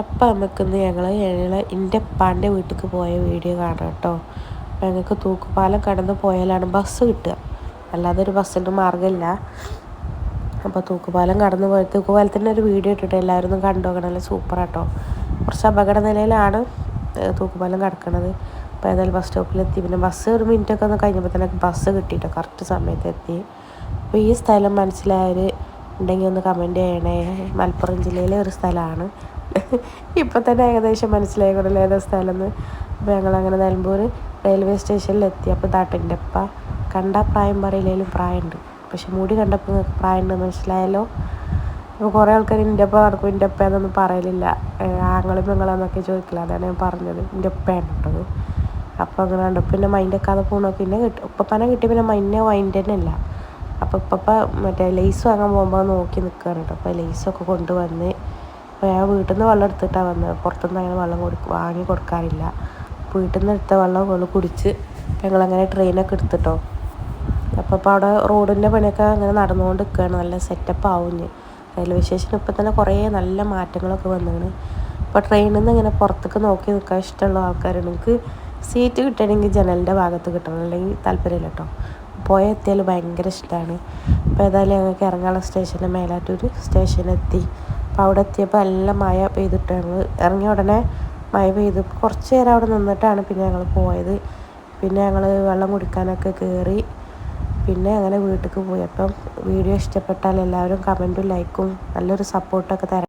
അപ്പം നമുക്കിന്ന് ഞങ്ങൾ ഞങ്ങൾ എന്റെ ഉപ്പാന്റെ വീട്ടിലേക്ക് പോയ വീഡിയോ കാണാം കേട്ടോ. അപ്പം ഞങ്ങൾക്ക് തൂക്കുപാലം കടന്ന് പോയാലാണ് ബസ് കിട്ടുക. അല്ലാതെ ഒരു ബസ്സിന്റെ മാർഗമില്ല. അപ്പോൾ തൂക്കുപാലം കടന്ന് പോയി. തൂക്കുപാലത്തിന്റെ ഒരു വീഡിയോ ഇട്ടിട്ട് എല്ലാവരും ഒന്ന് കണ്ടു നോക്കണം. നല്ല സൂപ്പറാട്ടോ കുറച്ച് അപകട നിലയിലാണ് തൂക്കുപാലം കിടക്കണത്. അപ്പോൾ ഏതായാലും ബസ് സ്റ്റോപ്പിലെത്തി പിന്നെ ബസ് ഒരു മിനിറ്റൊക്കെ ഒന്ന് കഴിഞ്ഞപ്പോൾ തന്നെ ബസ് കിട്ടിയിട്ടോ കറക്റ്റ് സമയത്ത് എത്തി. അപ്പോൾ ഈ സ്ഥലം മനസ്സിലായവർ ഉണ്ടെങ്കിൽ ഒന്ന് കമന്റ് ചെയ്യണേ. മലപ്പുറം ജില്ലയിലെ ഒരു സ്ഥലമാണ്. ഇപ്പം തന്നെ ഏകദേശം മനസ്സിലായിക്കൊണ്ടല്ലോ ഏതാ സ്ഥലം എന്ന് അപ്പോൾ ഞങ്ങളങ്ങനെ നിലമ്പൂർ റെയിൽവേ സ്റ്റേഷനിലെത്തി അപ്പോൾ താട്ടിന്റെ അപ്പ കണ്ട പ്രായം പറയില്ലേലും പ്രായമുണ്ട് പക്ഷെ മുടി കണ്ടപ്പോൾ നിങ്ങൾക്ക് പ്രായമുണ്ട് മനസ്സിലായല്ലോ? അപ്പോൾ കുറേ ആൾക്കാർ എന്റെ അപ്പ നടക്കും എന്റെ അപ്പ എന്നൊന്നും പറയലില്ല. ആങ്ങളും പെങ്ങളെന്നൊക്കെ ചോദിക്കില്ല അതാണ് ഞാൻ പറഞ്ഞത്. എന്റെ അപ്പയാണ് കേട്ടത് അപ്പോൾ അങ്ങനെ കണ്ടു. പിന്നെ മൈൻഡ് അത് പോകണോ പിന്നെ കിട്ടും ഉപ്പപ്പനെ കിട്ടി പിന്നെ മൈൻഡ് മൈൻഡ് തന്നെ ഇല്ല അപ്പോൾ ഇപ്പപ്പ മറ്റേ ലേസ് വാങ്ങാൻ പോകുമ്പോൾ നോക്കി നിൽക്കുകയാണ് കേട്ടോ അപ്പോൾ ലേസൊക്കെ കൊണ്ടുവന്ന് അപ്പോൾ ഞാൻ വീട്ടിൽ നിന്ന് വെള്ളം എടുത്തിട്ടാണ് വന്നത്. പുറത്തുനിന്ന് അങ്ങനെ വെള്ളം കൊടു വാങ്ങി കൊടുക്കാറില്ല. വീട്ടിൽ നിന്ന് എടുത്ത വെള്ളം വെള്ളം കുടിച്ച് ഞങ്ങളങ്ങനെ ട്രെയിനൊക്കെ എടുത്തിട്ടോ. അപ്പോൾ ഇപ്പോൾ അവിടെ റോഡിന്റെ പണിയൊക്കെ അങ്ങനെ നടന്നുകൊണ്ട് നിൽക്കുകയാണ്. നല്ല സെറ്റപ്പ് ആവുഞ്ഞ് റെയിൽവേ സ്റ്റേഷൻ ഇപ്പം തന്നെ കുറേ നല്ല മാറ്റങ്ങളൊക്കെ വന്നാണ്. അപ്പോൾ ട്രെയിനിൽ നിന്ന് ഇങ്ങനെ പുറത്തേക്ക് നോക്കി നിൽക്കാൻ ഇഷ്ടമുള്ള ആൾക്കാരാണ്. എനിക്ക് സീറ്റ് കിട്ടണമെങ്കിൽ ജനലിന്റെ ഭാഗത്ത് കിട്ടണം. അല്ലെങ്കിൽ താല്പര്യമില്ല കേട്ടോ. പോയ എത്തിയാൽ ഭയങ്കര ഇഷ്ടമാണ്. അപ്പോൾ ഏതായാലും ഞങ്ങൾക്ക് ഇറങ്ങാനുള്ള സ്റ്റേഷന്റെ മേലാറ്റൂർ സ്റ്റേഷനെത്തി അപ്പോൾ അവിടെ എത്തിയപ്പോൾ എല്ലാം മഴ പെയ്തിട്ട് ഞങ്ങൾ ഇറങ്ങിയ ഉടനെ മഴ പെയ്ത് കുറച്ച് നേരം അവിടെ നിന്നിട്ടാണ് പിന്നെ ഞങ്ങൾ പോയത്. പിന്നെ ഞങ്ങൾ വെള്ളം കുടിക്കാനൊക്കെ കയറി പിന്നെ അങ്ങനെ വീട്ടിലേക്ക് പോയി. അപ്പം വീഡിയോ ഇഷ്ടപ്പെട്ടാൽ എല്ലാവരും കമന്റും ലൈക്കും നല്ലൊരു സപ്പോർട്ടൊക്കെ തരാം